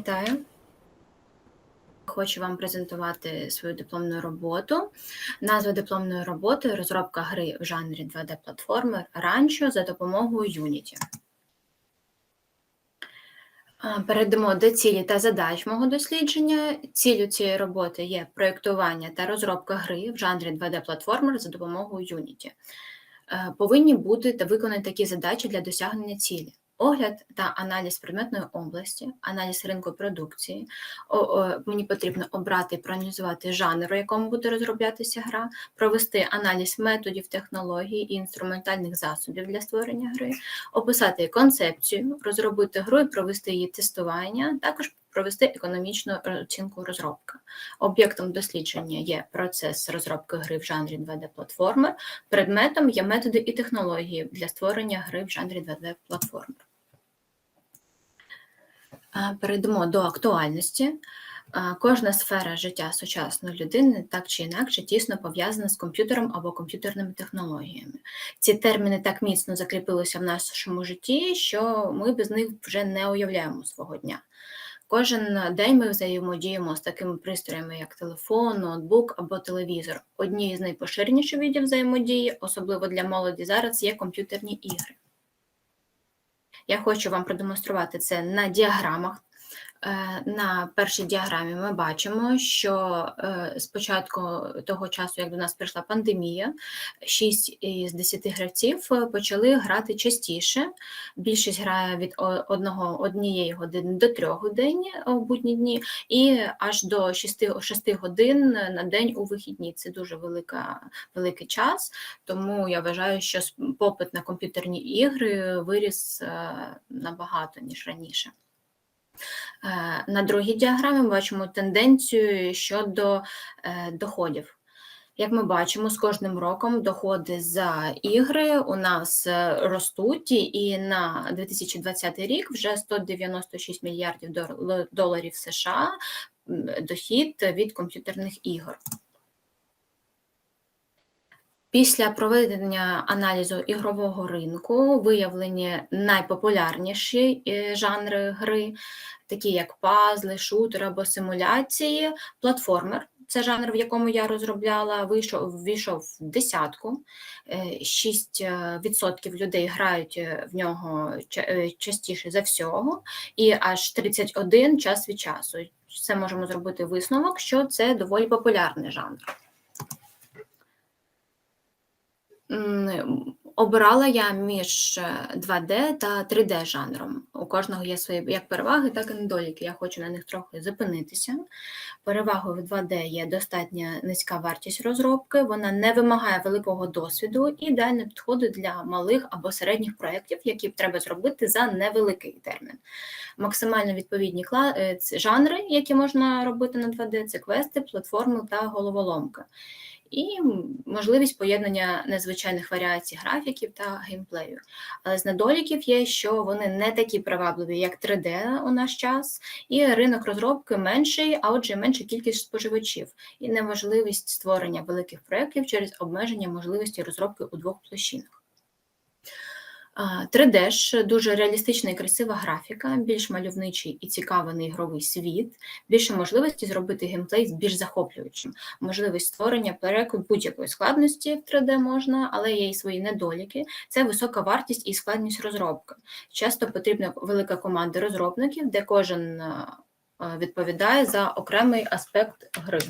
Вітаю. Хочу вам презентувати свою дипломну роботу. Назва дипломної роботи розробка гри в жанрі 2D-платформер Rancho за допомогою Unity. Перейдемо до цілі та задач мого дослідження. Ціллю цієї роботи є проєктування та розробка гри в жанрі 2D-платформер за допомогою Unity. Е, Повинні бути та виконані такі задачі для досягнення цілі. Огляд та аналіз предметної області, аналіз ринку продукції. О, о, мені потрібно обрати і проаналізувати жанр, у якому буде розроблятися гра, провести аналіз методів, технологій і інструментальних засобів для створення гри, описати концепцію, розробити гру і провести її тестування, також провести економічну оцінку розробки. Об'єктом дослідження є процес розробки гри в жанрі 2D-платформер, предметом є методи і технології для створення гри в жанрі 2D-платформер. Перейдемо до актуальності. Кожна сфера життя сучасної людини так чи інакше тісно пов'язана з комп'ютером або комп'ютерними технологіями. Ці терміни так міцно закріпилися в нашому житті, що ми без них вже не уявляємо свого дня. Кожен день ми взаємодіємо з такими пристроями, як телефон, ноутбук або телевізор. Одні з найпоширеніших видів взаємодії, особливо для молоді зараз, є комп'ютерні ігри. Я хочу вам продемонструвати це на діаграмах. Е, На першій діаграмі ми бачимо, що е, з початку того часу, як до нас прийшла пандемія, 6 із 10 гравців е, почали грати частіше. Більшість грає від одного, однієї години до трьох годин у будні дні, і аж до 6, 6 годин на день у вихідні. Це дуже велика, великий час, тому я вважаю, що попит на комп'ютерні ігри виріс набагато, ніж раніше. Е, На другій діаграмі ми бачимо тенденцію щодо е, доходів. Як ми бачимо, з кожним роком доходи за ігри у нас е, ростуть, і на 2020 рік вже 196 мільярдів доларів США дохід від комп'ютерних ігор. Після проведення аналізу ігрового ринку виявлені найпопулярніші е, жанри гри, такі як пазли, шутер або симуляції, платформер. Це жанр, в якому я розробляла, вийшов, ввійшов в десятку. Е, 6% людей грають е, в нього е, частіше за всього, і аж 31 час від часу. Це можемо зробити висновок, що це доволі популярний жанр. Обирала я між е, 2D та 3D жанром. У кожного є свої як переваги, так і недоліки. Я хочу на них трохи зупинитися. Перевагою в 2D є достатньо низька вартість розробки, вона не вимагає великого досвіду і ідеально підходить для малих або середніх проєктів, які треба зробити за невеликий термін. Максимально відповідні е, жанри, які можна робити на 2D, це квести, платформи та головоломки і можливість поєднання незвичайних варіацій графіків та геймплею. Але з недоліків є, що вони не такі привабливі, як 3D у наш час, і ринок розробки менший, а отже, менша кількість споживачів, і неможливість створення великих проєктів через обмеження можливості розробки у двох площинах. А, 3D ж дуже реалістична і красива графіка, більш мальовничий і цікавий ігровий світ, більше можливості зробити геймплей більш захоплюючим, можливість створення переку будь-якої складності в 3D можна, але є і свої недоліки. Це висока вартість і складність розробки. Часто потрібна велика команда розробників, де кожен е, відповідає за окремий аспект гри.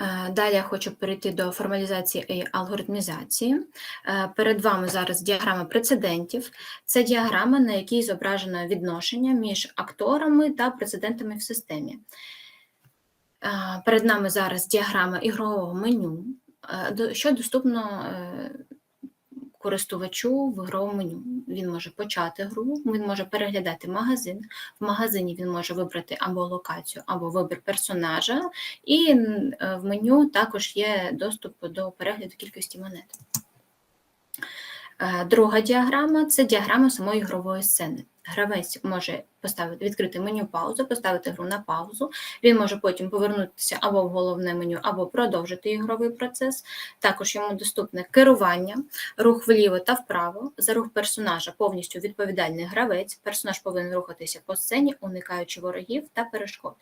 Е, Далі я хочу перейти до формалізації і алгоритмізації. Е, Перед вами зараз діаграма прецедентів. Це діаграма, на якій зображено відношення між акторами та прецедентами в системі. Е, Перед нами зараз діаграма ігрового меню, е, що доступно користувачу в ігровому меню. Він може почати гру, він може переглядати магазин. В магазині він може вибрати або локацію, або вибір персонажа, і е, в меню також є доступ до перегляду кількості монет. Е, Друга діаграма це діаграма самої ігрової сцени. Гравець може поставити відкрити меню паузу, поставити гру на паузу. Він може потім повернутися або в головне меню, або продовжити ігровий процес. Також йому доступне керування, рух вліво та вправо. За рух персонажа повністю відповідальний гравець. Персонаж повинен рухатися по сцені, уникаючи ворогів та перешкод.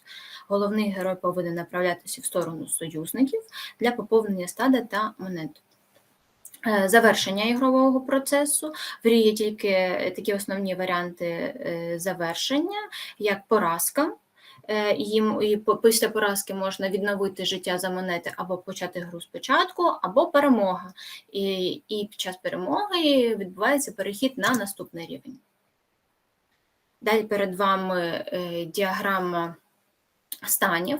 Головний герой повинен направлятися в сторону союзників для поповнення стада та монет. Е, Завершення ігрового процесу. В грі є тільки такі основні варіанти е, завершення, як поразка. Е, Їм і після поразки можна відновити життя за монети або почати гру спочатку, або перемога. І, і під час перемоги відбувається перехід на наступний рівень. Далі перед вами е, діаграма станів.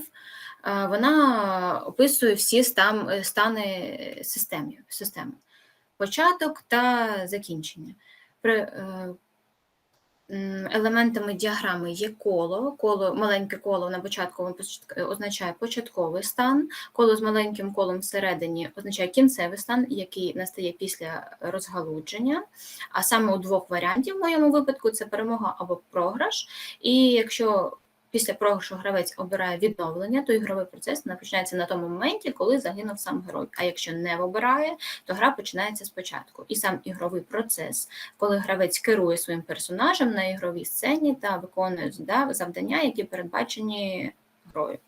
Е, Вона описує всі стан, е, стани системи. Початок та закінчення. При, е, елементами діаграми є коло. коло маленьке коло на початку означає початковий стан, коло з маленьким колом всередині означає кінцевий стан, який настає після розгалудження. А саме у двох варіантів в моєму випадку це перемога або програш. І якщо після програшу гравець обирає відновлення, то ігровий процес починається на тому моменті, коли загинув сам герой. А якщо не обирає, то гра починається спочатку. І сам ігровий процес, коли гравець керує своїм персонажем на ігровій сцені та виконує завдання, які передбачені грою.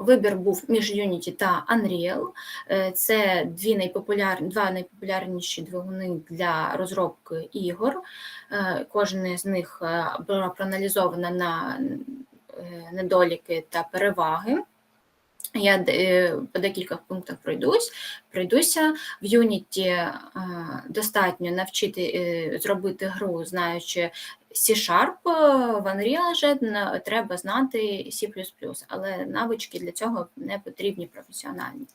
Вибір був між Unity та Unreal. Е, Це дві найпопуляр... два найпопулярніші двигуни для розробки ігор. Е, Кожен з них е, була проаналізована на недоліки та переваги. Я по декілька пунктах пройдусь. Пройдуся. В Unity достатньо навчити зробити гру, знаючи C-Sharp, в Unreal же треба знати C++, але навички для цього не потрібні професіональні.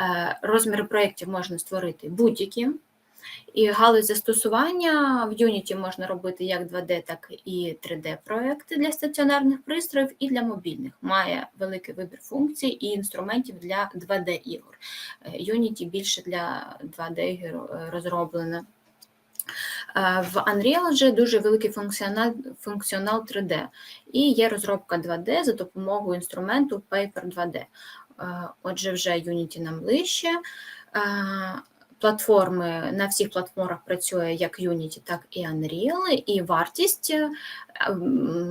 Е, Розміри проєктів можна створити будь-які. І галузь застосування в Unity можна робити як 2D, так і 3D-проекти для стаціонарних пристроїв і для мобільних. Має великий вибір функцій і інструментів для 2D-ігор. Е, Unity більше для 2D-ігор е, розроблена. Е, В Unreal вже дуже великий функціонал, функціонал 3D, і є розробка 2D за допомогою інструменту Paper 2D. Е, Отже, вже Unity нам ближче. Е, Платформи на всіх платформах працює як Unity, так і Unreal, і вартість е,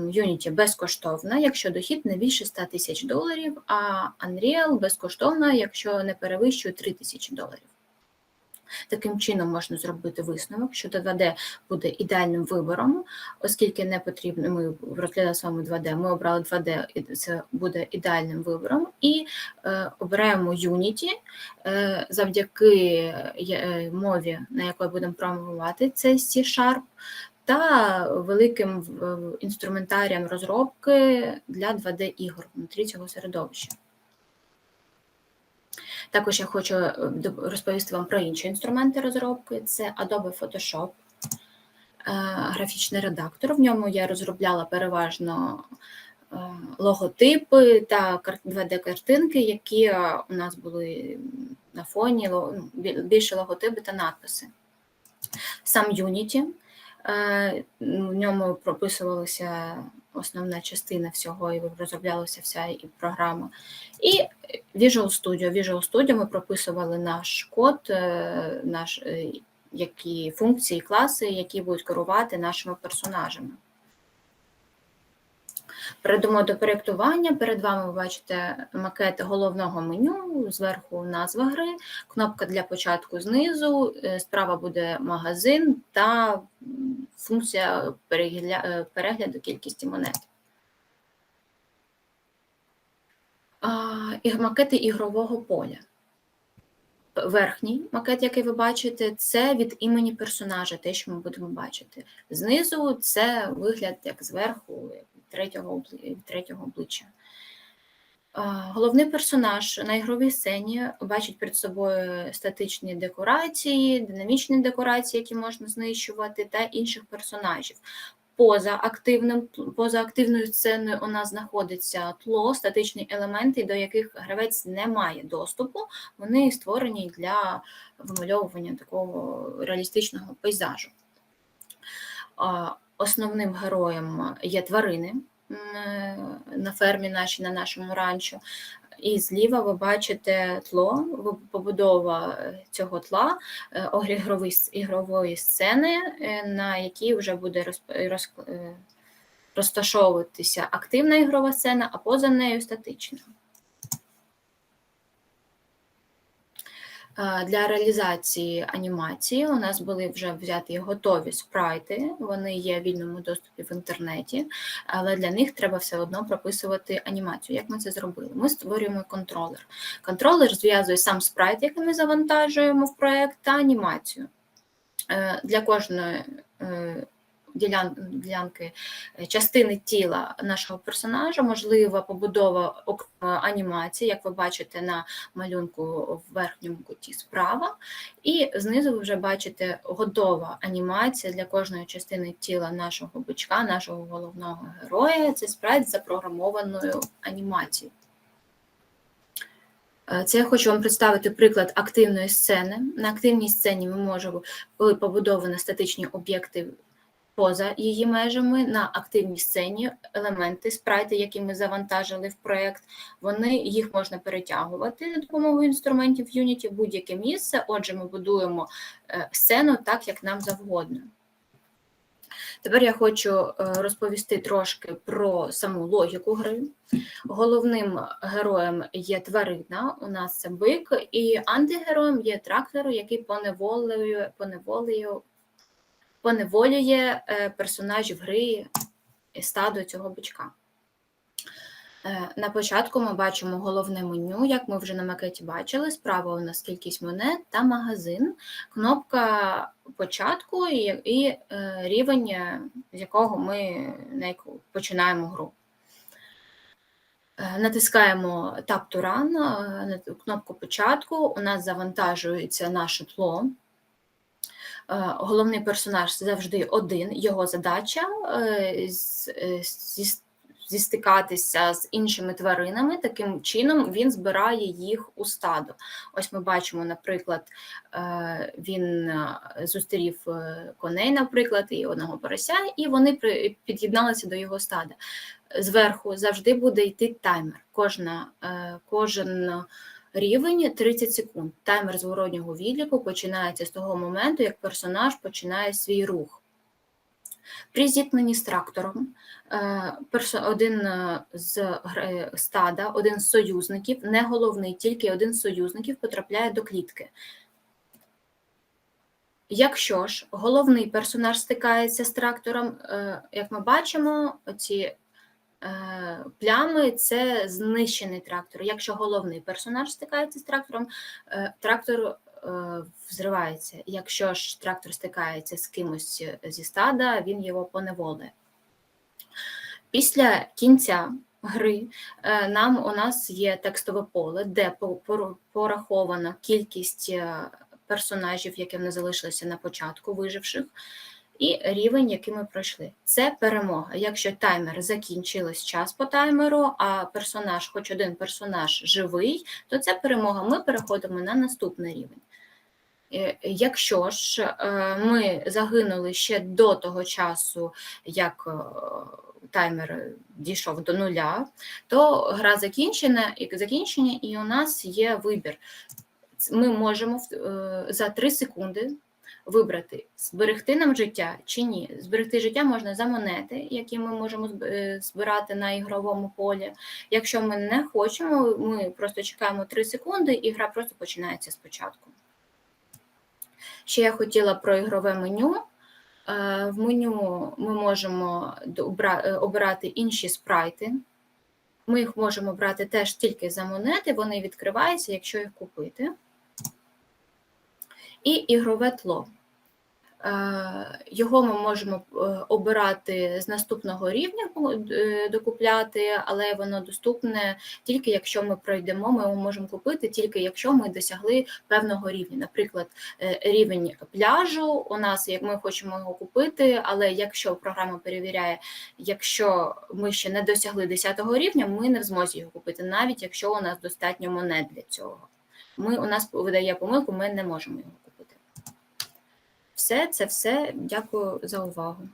Unity безкоштовна, якщо дохід не більше 100 тисяч доларів, а Unreal безкоштовна, якщо не перевищує 3 тисячі доларів. Таким чином можна зробити висновок, що 2D буде ідеальним вибором, оскільки не потрібно, ми розглядали з вами 2D, ми обрали 2D, і це буде ідеальним вибором, і е, обираємо Unity е, завдяки е, мові, на якій будемо програмувати, це C-Sharp, та великим інструментарієм розробки для 2D-ігор внутрі цього середовища. Також я хочу е, розповісти вам про інші інструменти розробки. Це Adobe Photoshop, е, графічний редактор. В ньому я розробляла переважно е, логотипи та 2D-картинки, які у нас були на фоні, ну, бі- більше логотипи та надписи. Сам Unity. В ньому прописувалася основна частина всього, і розроблялася вся і програма. І Visual Studio. Visual Studio ми прописували наш код, е, наш, е, які функції, класи, які будуть керувати нашими персонажами. Перейдемо до проєктування. Перед вами ви бачите макет головного меню, зверху назва гри, кнопка для початку знизу, е, справа буде магазин та функція е, перегляду кількості монет. І макети ігрового поля. Верхній макет, який ви бачите, це від імені персонажа, те, що ми будемо бачити. Знизу це вигляд як зверху, як третього, третього обличчя. Головний персонаж на ігровій сцені бачить перед собою статичні декорації, динамічні декорації, які можна знищувати, та інших персонажів. Поза активним, поза активною сценою у нас знаходиться тло, статичні елементи, до яких гравець не має доступу. Вони створені для вимальовування такого реалістичного пейзажу. Основним героєм є тварини на фермі нашій, на нашому ранчо. І зліва ви бачите тло, побудова е, цього тла е, огрігрової ігрової сцени, е, на якій вже буде роз, розташовуватися активна ігрова сцена, а поза нею статична. Для реалізації анімації у нас були вже взяті готові спрайти, вони є в вільному доступі в інтернеті, але для них треба все одно прописувати анімацію. Як ми це зробили? Ми створюємо контролер. Контролер зв'язує сам спрайт, який ми завантажуємо в проект, та анімацію. Е, Для кожної е, ділянки е, частини тіла нашого персонажа, можлива побудова анімації, як ви бачите на малюнку в верхньому куті справа. І знизу ви вже бачите готова анімація для кожної частини тіла нашого бичка, нашого головного героя. Це спрайт з запрограмованою анімацією. Е, Це я хочу вам представити приклад активної сцени. На активній сцені ми можемо, коли побудовані статичні об'єкти поза її межами, на активній сцені елементи, спрайти, які ми завантажили в проєкт, вони їх можна перетягувати за допомогою інструментів Unity в будь-яке місце. Отже, ми будуємо е, сцену так, як нам завгодно. Тепер я хочу е, розповісти трошки про саму логіку гри. Головним героєм є тварина, у нас це бик, і антигероєм є трактор, який поневолює, поневолює, поневолює е, персонажів гри і стадо цього бичка. Е, На початку ми бачимо головне меню, як ми вже на макеті бачили. Справа у нас кількість монет та магазин, кнопка початку і, і е, рівень, з якого ми починаємо гру. Натискаємо Tab to Run, кнопку початку. У нас завантажується наше тло. Е, Головний персонаж завжди один. Його задача е, е, зі- зістикатися з іншими тваринами. Таким чином він збирає їх у стадо. Ось ми бачимо, наприклад, він зустрів коней, наприклад, і одного порося, і вони під'єдналися до його стада. Зверху завжди буде йти таймер. Кожна, кожен рівень 30 секунд. Таймер зворотнього відліку починається з того моменту, як персонаж починає свій рух. При зіткненні з трактором е, один е, з стада, один з союзників, не головний, тільки один з союзників потрапляє до клітки. Якщо ж головний персонаж стикається з трактором, е, як ми бачимо, ці е, плями це знищений трактор. Якщо головний персонаж стикається з трактором, е, трактор е, взривається. Якщо ж трактор стикається з кимось зі стада, він його поневолює. Після кінця гри е, нам у нас є текстове поле, де порахована кількість е, персонажів, які нас залишилися на початку, виживших, і рівень, який ми пройшли. Це перемога. Якщо таймер закінчилось час по таймеру, а персонаж, хоч один персонаж живий, то це перемога. Ми переходимо на наступний рівень. Е, Якщо ж е, ми загинули ще до того часу, як е, таймер дійшов до нуля, то гра закінчена і закінчення, і у нас є вибір. Ми можемо за 3 секунди вибрати, зберегти нам життя чи ні. Зберегти життя можна за монети, які ми можемо е, збирати на ігровому полі. Якщо ми не хочемо, ми просто чекаємо 3 секунди, і гра просто починається спочатку. Ще я хотіла про ігрове меню. Е, В меню ми можемо е, обирати інші спрайти. Ми їх можемо брати теж тільки за монети, вони відкриваються, якщо їх купити. І ігрове тло. Е, Його ми можемо е, обирати з наступного рівня, е, докупляти, але воно доступне тільки якщо ми пройдемо, ми його можемо купити тільки якщо ми досягли певного рівня. Наприклад, рівень пляжу у нас, як ми хочемо його купити, але якщо програма перевіряє, якщо ми ще не досягли 10 рівня, ми не в змозі його купити, навіть якщо у нас достатньо монет для цього. Ми, у нас видає помилку, ми не можемо його купити. Все, це все. Дякую за увагу.